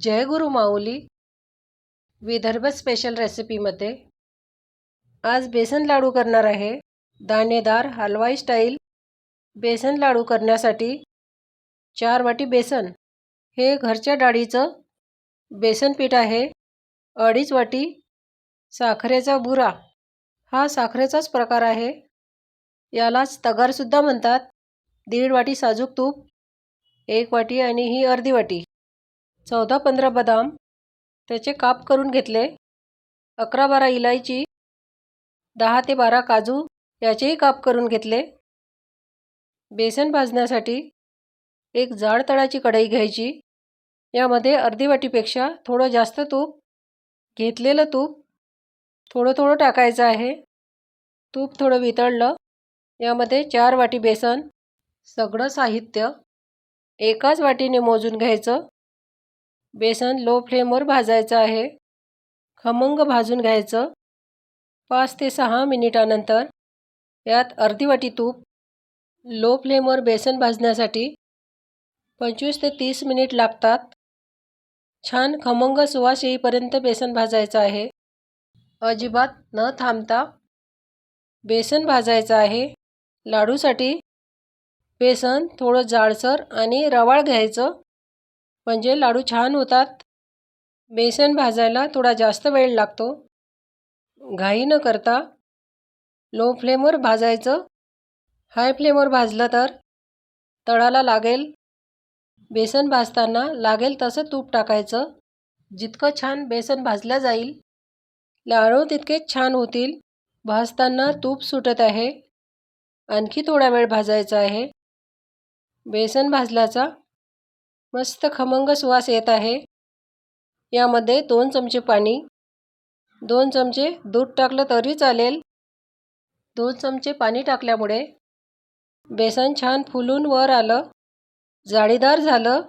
जय गुरु माऊली. Vidarbha special रेसिपीमध्ये आज बेसन लाडू करणार आहे. दाणेदार हलवाई स्टाईल बेसन लाडू करण्यासाठी चार वाटी बेसन. हे घरच्या डाळीचं बेसन पीठ आहे. अडीच वाटी साखरेचा बुरा. हा साखरेचाच प्रकार आहे. यालाच तगारसुद्धा म्हणतात. दीड वाटी साजूक तूप एक वाटी आणि ही अर्धी वाटी. चौदा पंधरा बदाम त्याचे काप करून घेतले. अकरा बारा इलायची दहा ते बारा काजू याचेही काप करून घेतले. बेसन भाजण्यासाठी एक जाड तळाची कढई घ्यायची. यामध्ये अर्धी वाटीपेक्षा थोडं जास्त तूप घेतलेलं तूप थोडं थोडं टाकायचं आहे. तूप थोडं वितळलं. यामध्ये चार वाटी बेसन सगळं साहित्य एकाच वाटीने मोजून घ्यायचं. बेसन लो फ्लेमवर भाजायचं आहे. खमंग भाजून घ्यायचं. पाच ते सहा मिनिटानंतर यात अर्धी वाटी तूप लो फ्लेमवर बेसन भाजण्यासाठी पंचवीस ते तीस मिनिट लागतात. छान खमंग सुवास येईपर्यंत बेसन भाजायचं आहे. अजिबात न थांबता बेसन भाजायचं आहे. लाडूसाठी बेसन थोडं जाडसर आणि रवाळ घ्यायचं. म्हणजे लाडू छान होतात. बेसन भाजायला थोडा जास्त वेळ लागतो. घाई न करता लो फ्लेमवर भाजायचं. हाय फ्लेमवर भाजलं तर तळाला लागेल. बेसन भाजताना लागेल तसं तूप टाकायचं. जितकं छान बेसन भाजलं जाईल. लाडू तितकेच छान होतील. भाजताना तूप सुटत आहे. आणखी थोडा वेळ भाजायचा आहे. बेसन भाजल्याचा मस्त खमंग सुवास येत आहे. यामध्ये दोन चमचे पाणी दोन चमचे दूध टाकलं तरी चालेल. दोन चमचे पाणी टाकल्यामुळे बेसन छान फुलून वर आलं जाळीदार झालं.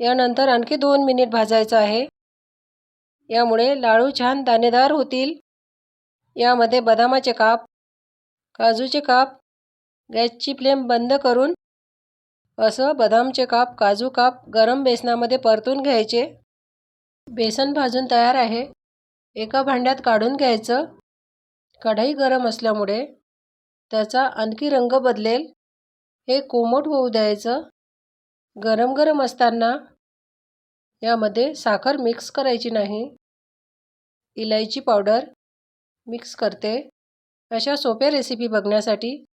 यानंतर आणखी दोन मिनिट भाजायचं आहे. यामुळे लाडू छान दाणेदार होतील. यामध्ये बदामाचे काप काजूचे काप गॅसची फ्लेम बंद करून असं बदामचे काप काजू काप गरम बेसनामध्ये परतून घ्यायचे. बेसन भाजून तयार आहे. एका भांड्यात काढून घ्यायचं. कढई गरम असल्यामुळे त्याचा आणखी रंग बदलेल. हे कोमट होऊ द्यायचं. गरम गरम असताना यामध्ये साखर मिक्स करायची नाही. इलायची पावडर मिक्स करते. अशा सोप्या रेसिपी बघण्यासाठी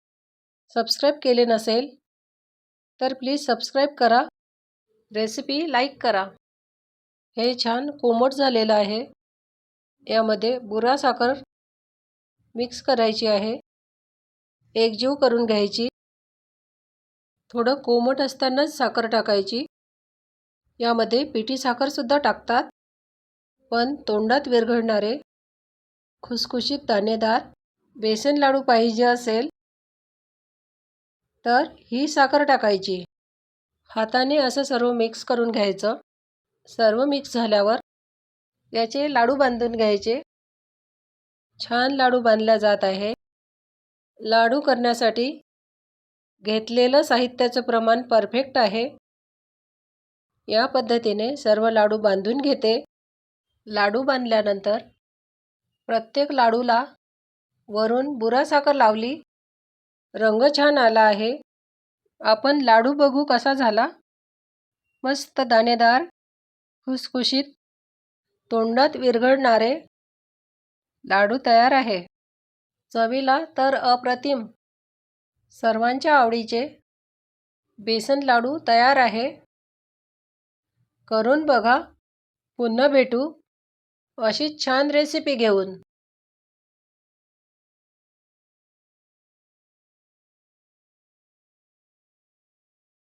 सबस्क्राईब केले नसेल तर प्लीज सबस्क्राईब करा. रेसिपी लाईक करा. हे छान कोमट झालेलं आहे. यामध्ये बुरा साखर मिक्स करायची आहे. एकजीव करून घ्यायची. थोडं कोमट असतानाच साखर टाकायची. यामध्ये पिठी साखरसुद्धा टाकतात. पण तोंडात विरघळणारे खुसखुशीत दाणेदार बेसन लाडू पाहिजे असेल तर ही साखर टाकायची. हाताने असं सर्व मिक्स करून घ्यायचं. सर्व मिक्स झाल्यावर याचे लाडू बांधून घ्यायचे. छान लाडू बांधल्या जात आहे. लाडू करण्यासाठी घेतलेलं साहित्याचं प्रमाण परफेक्ट आहे. या पद्धतीने सर्व लाडू बांधून घेते. लाडू बांधल्यानंतर प्रत्येक लाडूला वरून बुरा साखर लावली. रंग छान आला आहे. आपण लाडू बघू कसा झाला. मस्त दाणेदार खुसखुशीत तोंडात विरघळणारे लाडू तयार आहे. चवीला तर अप्रतिम. सर्वांच्या आवडीचे बेसन लाडू तयार आहे. करून बघा. पुन्हा भेटू. अशी छान रेसिपी घेऊन.